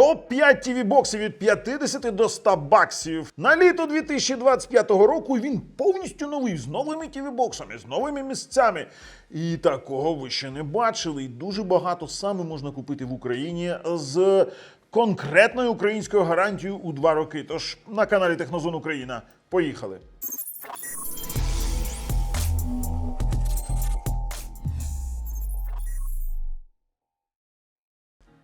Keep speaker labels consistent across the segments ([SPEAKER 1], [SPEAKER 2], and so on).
[SPEAKER 1] Топ-5 tv боксів від 50 до 100 баксів. На літо 2025 року він повністю новий з новими tv боксами з новими місцями. І такого ви ще не бачили. І дуже багато саме можна купити в Україні з конкретною українською гарантією у 2 роки. Тож на каналі Технозон Україна. Поїхали.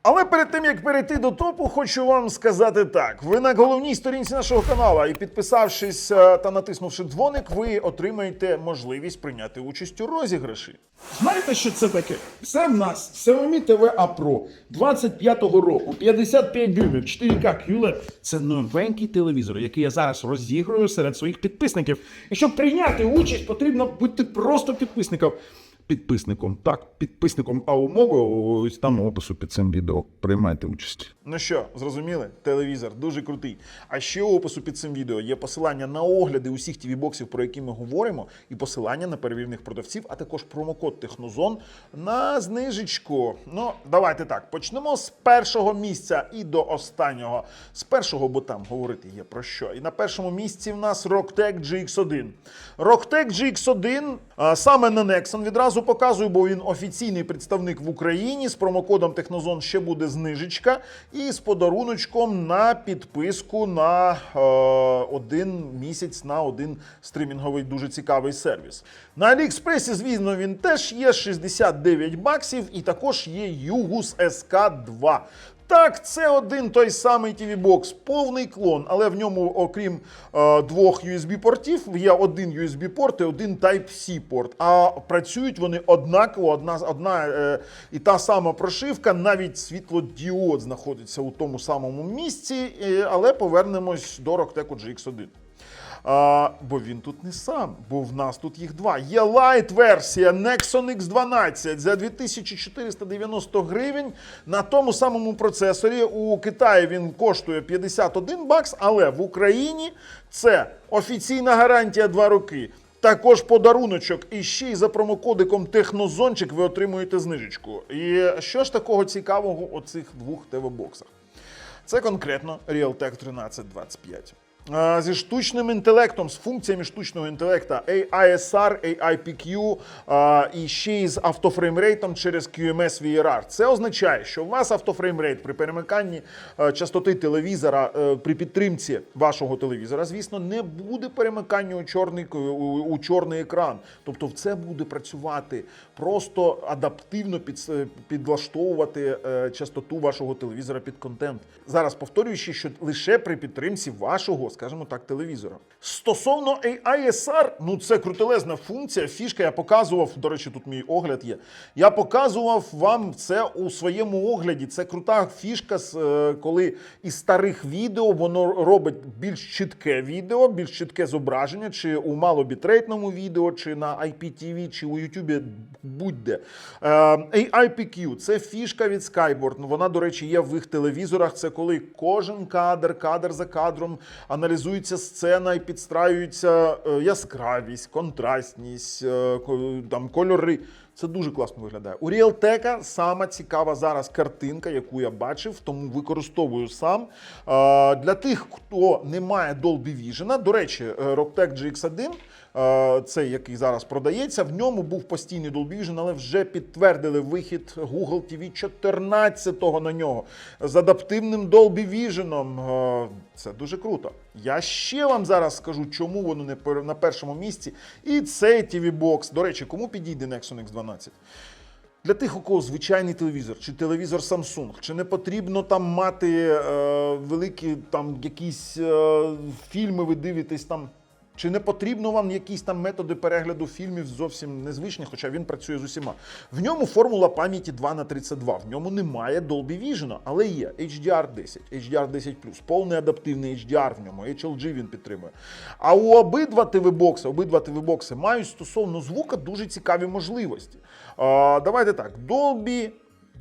[SPEAKER 1] Але перед тим як перейти до топу, хочу вам сказати так: ви на головній сторінці нашого каналу і підписавшись е, та натиснувши дзвоник, ви отримаєте можливість прийняти участь у розіграші.
[SPEAKER 2] Знаєте, що це таке? Це в нас Xiaomi TV A Pro 25-го року, 55 дюймів, 4К QLED. Це новенький телевізор, який я зараз розіграю серед своїх підписників. І щоб прийняти участь, потрібно бути просто підписником. Підписником, так, підписником, а умови ось там опису під цим відео. Приймайте участь.
[SPEAKER 1] Ну що, зрозуміли? Телевізор дуже крутий. А ще у опису під цим відео є посилання на огляди усіх tv боксів про які ми говоримо, і посилання на перевірних продавців, а також промокод Технозон на знижечку. Ну, давайте так. Почнемо з першого місця і до останнього. З першого, бо там говорити є про що. І на першому місці в нас Rocktech GX1. Rocktech GX1 саме на Nexon відразу показую, бо він офіційний представник в Україні. З промокодом Технозон ще буде знижечка. І з подаруночком на підписку на е, один місяць на один стримінговий дуже цікавий сервіс. На Аліекспресі, звісно, він теж є 69 баксів, і також є Югус SK2. Так, це один той самий tv бокс повний клон, але в ньому, окрім е, двох USB-портів, є один USB-порт і один Type-C порт. А працюють вони однаково, одна, одна е, і та сама прошивка, навіть світлодіод знаходиться у тому самому місці, е, але повернемось до Rocktec GX1. А, бо він тут не сам, бо в нас тут їх два. Є лайт версія Nexon X12 за 2490 гривень на тому самому процесорі. У Китаї він коштує 51 бакс, але в Україні це офіційна гарантія 2 роки. Також подаруночок. І ще й за промокодиком Технозончик ви отримуєте знижечку. І що ж такого цікавого у цих двох ТВ-боксах? Це конкретно Realtek 1325. А, Зі штучним інтелектом, з функціями штучного інтелекту AISR, AIPQ і ще й з автофреймрейтом через QMS VRR. Це означає, що у вас автофреймрейт при перемиканні е, частоти телевізора е, при підтримці вашого телевізора, звісно, не буде перемикання у чорний, у, чорний екран. Тобто, це буде працювати просто адаптивно під, підлаштовувати е, частоту вашого телевізора під контент. Зараз повторюю що лише при підтримці вашого, скажімо так, телевізора. Стосовно AISR, ну це крутелезна функція, фішка. Я показував. До речі, тут мій огляд є. Я показував вам це у своєму огляді. Це крута фішка, е, коли із старих відео воно робить більш чітке відео, більш чітке зображення, чи у малобітрейтному відео, чи на IPTV, чи у YouTube, будь-де. Е, AIPQ – це фішка від Skyboard. Вона, до речі, є в їх телевізорах. Це коли кожен кадр, кадр за кадром аналізується сцена і підстраюється е, яскравість, контрастність, е, там кольори. Це дуже класно виглядає. У Realtek сама цікава зараз картинка, яку я бачив, тому використовую сам. Е, Для тих, хто не має Dolby Vision, до речі, Rocktech GX1, е, цей, який зараз продається, в ньому був постійний Dolby Vision, але вже підтвердили вихід Google TV 14 на нього з адаптивним Dolby Vision. Це дуже круто. Я ще вам зараз скажу, чому воно не на першому місці. І цей TV Box. До речі, кому підійде Nexon X12? Для тих, у кого звичайний телевізор, чи телевізор Samsung, чи не потрібно там мати е, великі там якісь е, фільми, ви дивитесь там. Чи не потрібно вам якісь там методи перегляду фільмів зовсім незвичні, хоча він працює з усіма. В ньому формула пам'яті 2 на 32 В ньому немає Dolby Vision, але є HDR10, HDR10+, повний адаптивний HDR в ньому, HLG він підтримує. А у обидва ТВ-бокси, обидва ТВ-бокси мають стосовно звука дуже цікаві можливості. А, давайте так, Dolby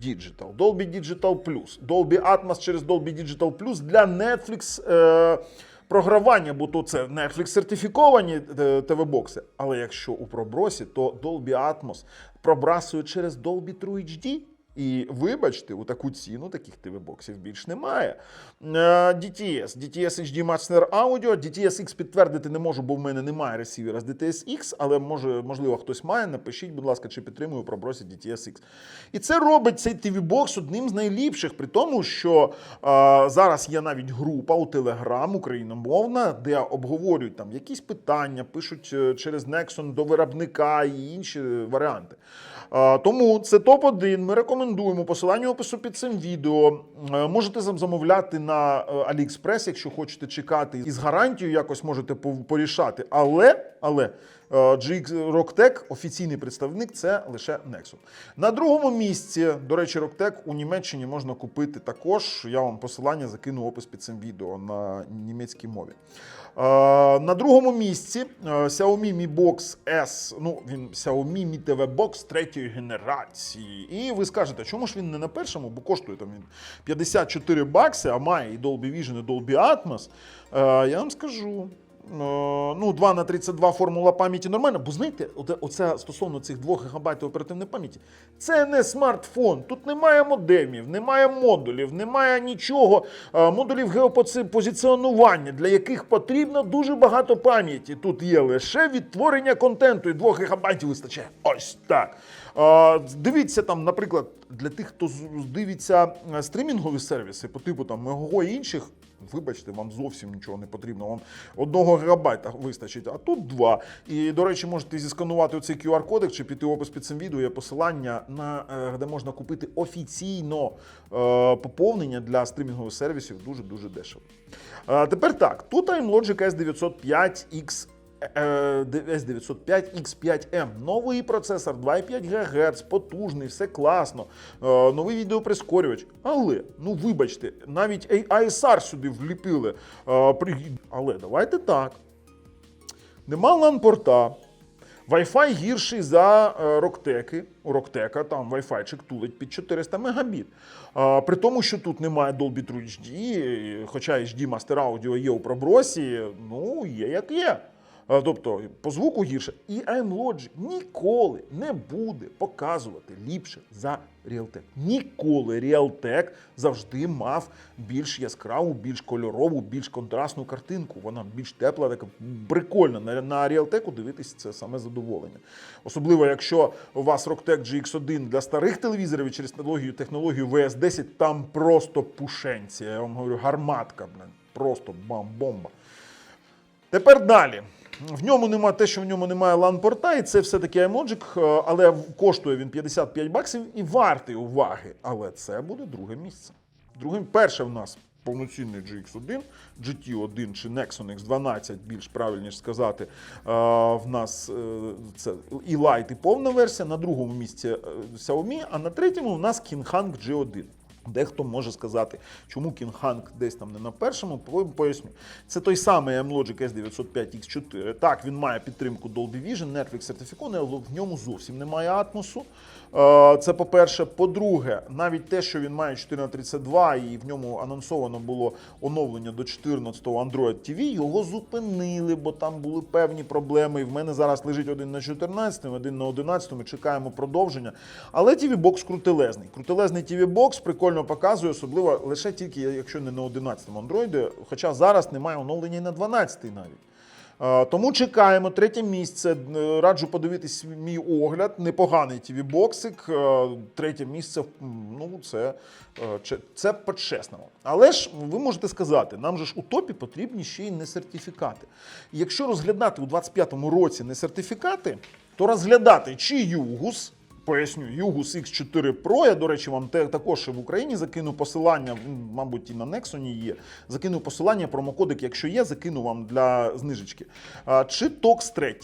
[SPEAKER 1] Digital, Dolby Digital Plus, Dolby Atmos через Dolby Digital Plus для Netflix е, програвання, бо то це Netflix сертифіковані е, ТВ-бокси. Але якщо у пробросі, то Dolby Atmos пробрасує через Dolby True HD. І вибачте, у таку ціну таких TV-боксів більш немає. Е, DTS, DTS HD Master Audio, DTS X підтвердити не можу, бо в мене немає ресівера з DTS X, але може, можливо хтось має. Напишіть, будь ласка, чи підтримую пробросі DTS X. І це робить цей TV-бокс одним з найліпших, при тому, що е, зараз є навіть група у Telegram україномовна, де обговорюють там якісь питання, пишуть е, через Nexon до виробника і інші варіанти. Е, Тому це топ-1. Ми рекомендуємо посилання опису під цим відео. Е, Можете замовляти на е, AliExpress, якщо хочете чекати. І з гарантією якось можете порішати. Але, але е, GX Rocktech, офіційний представник, це лише Nexon. На другому місці, до речі, Rocktech у Німеччині можна купити також. Я вам посилання закину опис під цим відео на німецькій мові. Е, На другому місці е, Xiaomi Mi Box S, ну він Xiaomi Mi TV Box третьої генерації. І ви скажете, чому ж він не на першому, бо коштує там він 54 бакси, а має і Dolby Vision, і Dolby Atmos. Е, Я вам скажу. Е, Ну, 2 на 32 формула пам'яті нормальна, бо знаєте, оце- стосовно цих 2 ГБ оперативної пам'яті, це не смартфон. Тут немає модемів, немає модулів, немає нічого. е, Модулів геопозиціонування, для яких потрібно дуже багато пам'яті. Тут є лише відтворення контенту, і 2 ГБ вистачає. Ось так. Е, Дивіться там, наприклад, для тих, хто дивиться стрімінгові сервіси по типу там Мего і інших. Вибачте, вам зовсім нічого не потрібно. Вам одного гігабайта вистачить, а тут два. І, до речі, можете зісканувати оцей QR-кодик чи піти в опис під цим відео. Є посилання на е, де можна купити офіційно е, поповнення для стрімінгових сервісів дуже дуже дешево. Е, тепер так, тут Logic S905X S905 X5M. Новий процесор 2,5 ГГц, потужний, все класно. Е, новий відеоприскорювач. Але, ну вибачте, навіть AISR сюди вліпили. Е, Але давайте так. Нема лан-порта. Wi-Fi гірший за е, Роктеки. У Роктека там Wi-Fi тулить під 400 мегабіт. А, при тому, що тут немає Dolby True HD, хоча HD Master Audio є у пробросі, ну є як є. Тобто по звуку гірше. І iMlogic ніколи не буде показувати ліпше за Realtek. Ніколи Realtek завжди мав більш яскраву, більш кольорову, більш контрастну картинку. Вона більш тепла, така прикольна. На, на Realtek дивитись це саме задоволення. Особливо, якщо у вас Rocktech GX1 для старих телевізорів і через технологію, технологію VS10, там просто пушенці. Я вам говорю, гарматка, блин, просто бам-бомба. Тепер далі. В ньому немає те, що в ньому немає лан-порта, і це все-таки iMogic, е, але коштує він 55 баксів і вартий уваги. Але це буде друге місце. Другим перше в нас повноцінний GX1, GT1 чи Nexon X12, більш правильніше сказати. Е, В нас е, це і Lite, і повна версія. На другому місці Xiaomi, а на третьому в нас King Hang G1. Дехто може сказати, чому Hang десь там не на першому, поясню. Це той самий M-Logic S905X4. Так, він має підтримку Dolby Vision, Netflix сертифікований, але в ньому зовсім немає атмосу. Е, Це по-перше. По-друге, навіть те, що він має 432 і в ньому анонсовано було оновлення до 14-го Android TV, його зупинили, бо там були певні проблеми. І в мене зараз лежить один на 14, один на 11, ми чекаємо продовження. Але TV-бокс крутелезний. Крутелезний TV-бокс прикольно показує, особливо лише тільки якщо не на 11-му Android, хоча зараз немає оновлення на 12-й навіть. Тому чекаємо третє місце. Раджу подивитись мій огляд. Непоганий TV-боксик. Е, Третє місце ну, це, це по-чесному. Але ж ви можете сказати, нам же ж у топі потрібні ще й не сертифікати. Якщо розглядати у 25-му році не сертифікати, то розглядати чи Югус. Поясню, Югус X4 Pro, я, до речі, вам також в Україні закину посилання, мабуть, і на Nexon є. Закину посилання, промокодик, якщо є, закину вам для знижечки. Чи TOX 3.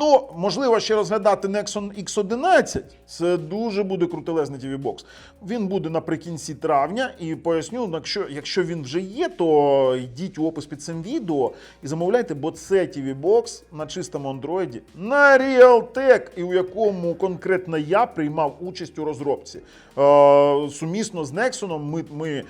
[SPEAKER 1] Ну, можливо, ще розглядати Nexon X11. Це дуже буде крутелезний TV-бокс. Він буде наприкінці травня, і поясню, якщо, якщо він вже є, то йдіть у опис під цим відео і замовляйте, бо це TV-бокс на чистому андроїді на Realtek, і у якому конкретно я приймав участь у розробці. Е, сумісно з Nexon ми, ми е,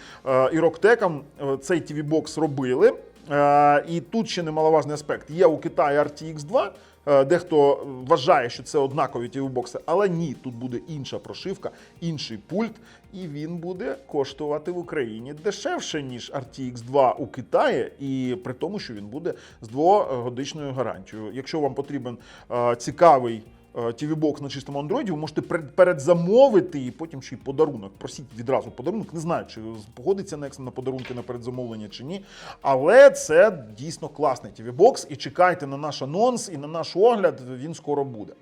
[SPEAKER 1] і Rocktech е, цей TV-бокс робили. Е, і тут ще немаловажний аспект. Є у Китаї RTX 2. Е, Дехто вважає, що це однакові ті бокси, але ні, тут буде інша прошивка, інший пульт, і він буде коштувати в Україні дешевше, ніж RTX 2 у Китаї, і при тому, що він буде з двогодичною гарантією. Якщо вам потрібен е, цікавий TV-бокс на чистому андроїді, ви можете передзамовити і потім ще й подарунок. Просіть відразу подарунок. Не знаю, чи погодиться Nexon на подарунки на передзамовлення чи ні. Але це дійсно класний TV-бокс. І чекайте на наш анонс і на наш огляд. Він скоро буде.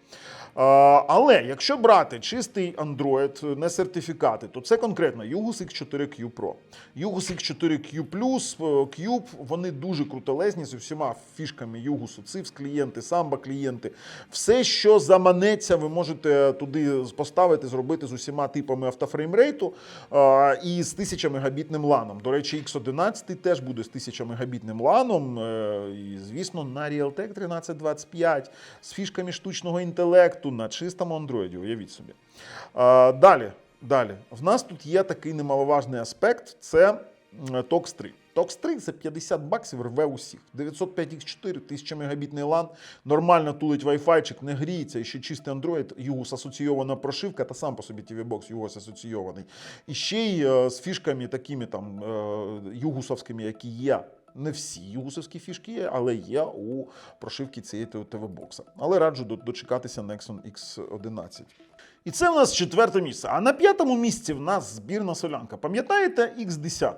[SPEAKER 1] Е, Але якщо брати чистий Android, не сертифікати, то це конкретно Yugus X4Q Pro. Yugus X4Q Plus, е, Cube, вони дуже крутелезні з усіма фішками Yugus, CIFS клієнти, Samba клієнти. Все, що заманеться, ви можете туди поставити, зробити з усіма типами автофреймрейту е, і з 1000 мегабітним ланом. До речі, X11 теж буде з 1000 мегабітним ланом. е, І, звісно, на Realtek 1325 з фішками штучного інтелекту на чистому андроїді. Уявіть собі. Далі, далі. В нас тут є такий немаловажний аспект: це TOX 3. TOX 3 це 50 баксів рве усіх. 905X4, 1000 мегабітний LAN, нормально тулить Wi-Fi, не гріється, і ще чистий Android, UGUS асоційована прошивка, та сам по собі TV-бокс UGUS асоційований. І ще й е, з фішками такими там е, югусовськими, які є. Не всі югусовські фішки є, але є у прошивці цієї ТВ-бокса. Але раджу дочекатися Nexon X11. І це в нас четверте місце. А на п'ятому місці в нас збірна солянка. Пам'ятаєте X10?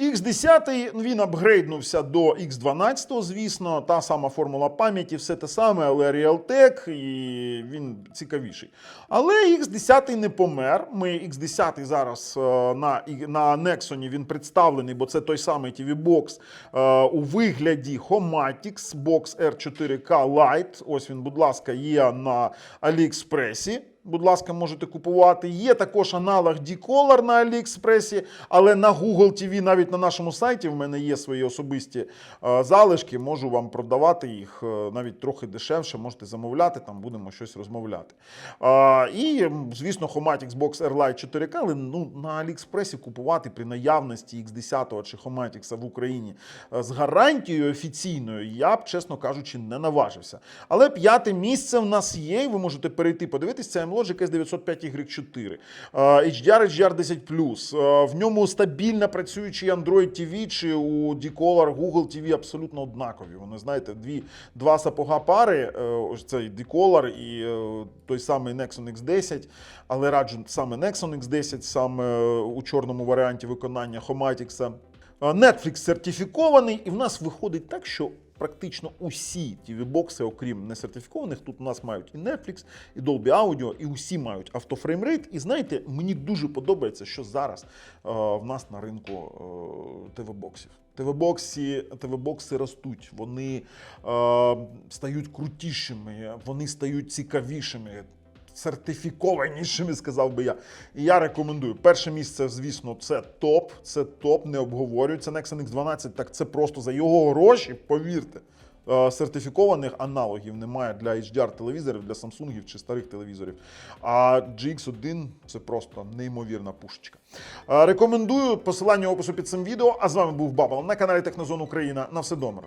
[SPEAKER 1] X10 він апгрейднувся до X12, звісно, та сама формула пам'яті, все те саме, але Realtek, і він цікавіший. Але X10 не помер. Ми X10 зараз е, на, на Nexon він представлений, бо це той самий TV-бокс е, у вигляді Homatix Box R4K Lite. Ось він, будь ласка, є на AliExpress. Будь ласка, можете купувати. Є також аналог D-Color на Аліекспресі, але на Google TV, навіть на нашому сайті, в мене є свої особисті е, залишки. Можу вам продавати їх е, навіть трохи дешевше. Можете замовляти, там будемо щось розмовляти. І, звісно, Homatix Box Airlight 4K, але ну, на Аліекспресі купувати при наявності X10 чи Homatix в Україні е, з гарантією офіційною, я б, чесно кажучи, не наважився. Але п'яте місце в нас є, і ви можете перейти подивитись. Logic S905 Y4, е, HDR, HDR 10 е, В ньому стабільно працюючий Android TV чи у D-Color, Google TV абсолютно однакові. Вони знаєте, дві, два сапога пари, е, ось цей D-Color і е, той самий Nexon X10, але раджу саме Nexon X10, саме е, у чорному варіанті виконання Homatix. Е, Netflix сертифікований, і в нас виходить так, що практично усі TV-бокси, окрім несертифікованих, тут у нас мають і Netflix, і Dolby Audio, і усі мають автофреймрейт. І знаєте, мені дуже подобається, що зараз е, в нас на ринку е, TV-боксів. ТВ-боксі, ТВ-бокси ростуть, вони е, стають крутішими, вони стають цікавішими сертифікованішими, сказав би я. І я рекомендую. Перше місце, звісно, це топ. Це топ, не обговорюється. Nexon X12, так це просто за його гроші, повірте. е, Сертифікованих аналогів немає для HDR-телевізорів, для Samsung чи старих телевізорів. А GX1 це просто неймовірна пушечка. Е, Рекомендую посилання опису під цим відео. А з вами був Бабл на каналі Технозон Україна. На все добре.